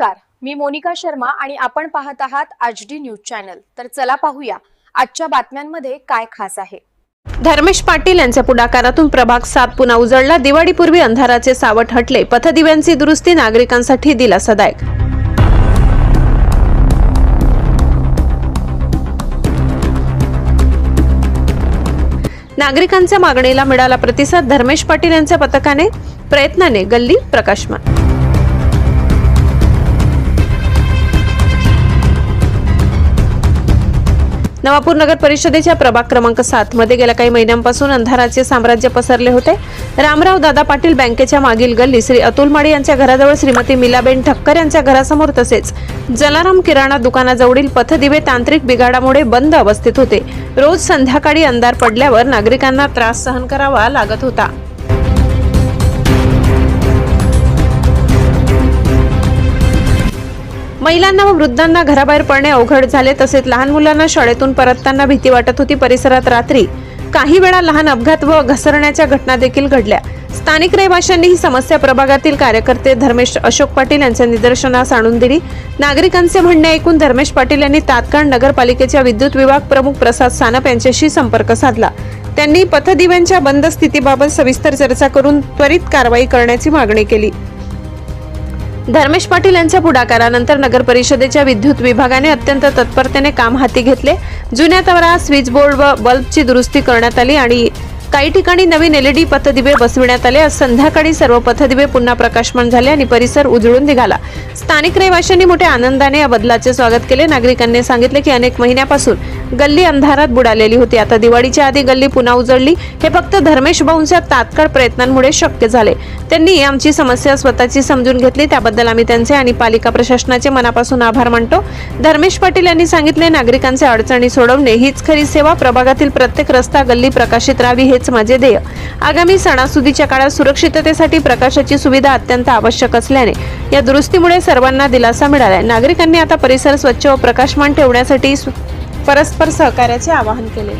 नमस्कार. मी मोनिका शर्मा आणि आपण पाहत आहात आज डी न्यूज चॅनल. तर चला पाहूया आजच्या बातम्यांमध्ये काय खास आहे. धर्मेश पाटील यांच्या पुढाकारातून प्रभाग सात पुन्हा उजळला. दिवाळीपूर्वी अंधाराचे सावट हटले. पथदिव्यांची दुरुस्ती नागरिकांसाठी दिलासादायक. नागरिकांच्या मागणीला मिळाला प्रतिसाद. धर्मेश पाटील यांच्या पथकाने प्रयत्नाने गल्ली प्रकाशमान. नवापूर नगर परिषदेच्या प्रभाग क्रमांक सात मध्ये गेल्या काही महिन्यांपासून अंधाराचे साम्राज्य पसरले होते. रामराव दादा पाटील बँकेच्या मागील गल्ली श्री अतुल माडी यांच्या घराजवळ श्रीमती मिलाबेन ठक्कर यांच्या घरासमोर तसेच जलाराम किराणा दुकानाजवळील पथदिवे तांत्रिक बिघाडामुळे बंद अवस्थेत होते. रोज संध्याकाळी अंधार पडल्यावर नागरिकांना त्रास सहन करावा लागत होता. महिलांना व वृद्धांना घराबाहेर पडणे अवघड झाले. तसेच लहान मुलांना शाळेतून परतताना भीती वाटत होती. परिसरात रात्री काही वेळा लहान अपघात व घसरण्याच्या घटना देखील घडल्या. स्थानिक रहिवाशांनी ही समस्या प्रभागातील कार्यकर्ते धर्मेश अशोक पाटील यांच्या निदर्शनास आणून दिली. नागरिकांचे म्हणणे ऐकून धर्मेश पाटील यांनी तात्काळ नगरपालिकेच्या विद्युत विभाग प्रमुख प्रसाद सानप यांच्याशी संपर्क साधला. त्यांनी पथदिव्यांच्या बंद स्थितीबाबत सविस्तर चर्चा करून त्वरित कारवाई करण्याची मागणी केली. धर्मेश पाटील यांच्या पुढाकारानंतर नगर परिषदेच्या विद्युत विभागाने अत्यंत तत्परतेने काम हाती घेतले. जुन्या तवरा स्विच बोर्ड व बल्बची दुरुस्ती करण्यात आली आणि काही ठिकाणी नवीन एलईडी पथदिवे बसविण्यात आले. आज संध्याकाळी सर्व पथदिवे पुन्हा प्रकाशमान झाले आणि परिसर उजळून निघाला. स्थानिक रहिवाशांनी मोठ्या आनंदाने या बदलाचे स्वागत केले. नागरिकांनी सांगितले की अनेक महिन्यापासून गल्ली अंधारात बुडालेली होती. आता दिवाळीच्या आधी गल्ली पुन्हा उजळली. हे फक्त धर्मेश भाऊंच्या तात्काळ प्रयत्नांमुळे शक्य झाले. त्यांनी आमची समस्या स्वतःची समजून घेतली. त्याबद्दल आम्ही त्यांचे आणि पालिका प्रशासनाचे मनापासून आभार मानतो. धर्मेश पाटील यांनी सांगितले नागरिकांचे अडचणी सोडवणे हीच खरी सेवा. प्रभागातील प्रत्येक रस्ता गल्ली प्रकाशित राहावी हेच माझे ध्येय. आगामी सणासुदीच्या काळात सुरक्षिततेसाठी प्रकाशाची सुविधा अत्यंत आवश्यक असल्याने या दुरुस्तीमुळे सर्वांना दिलासा मिळाला नागरिकांनी आता परिसर स्वच्छ व प्रकाशमान ठेवण्यासाठी सु- परस्पर सहकार्याचे आवाहन केले.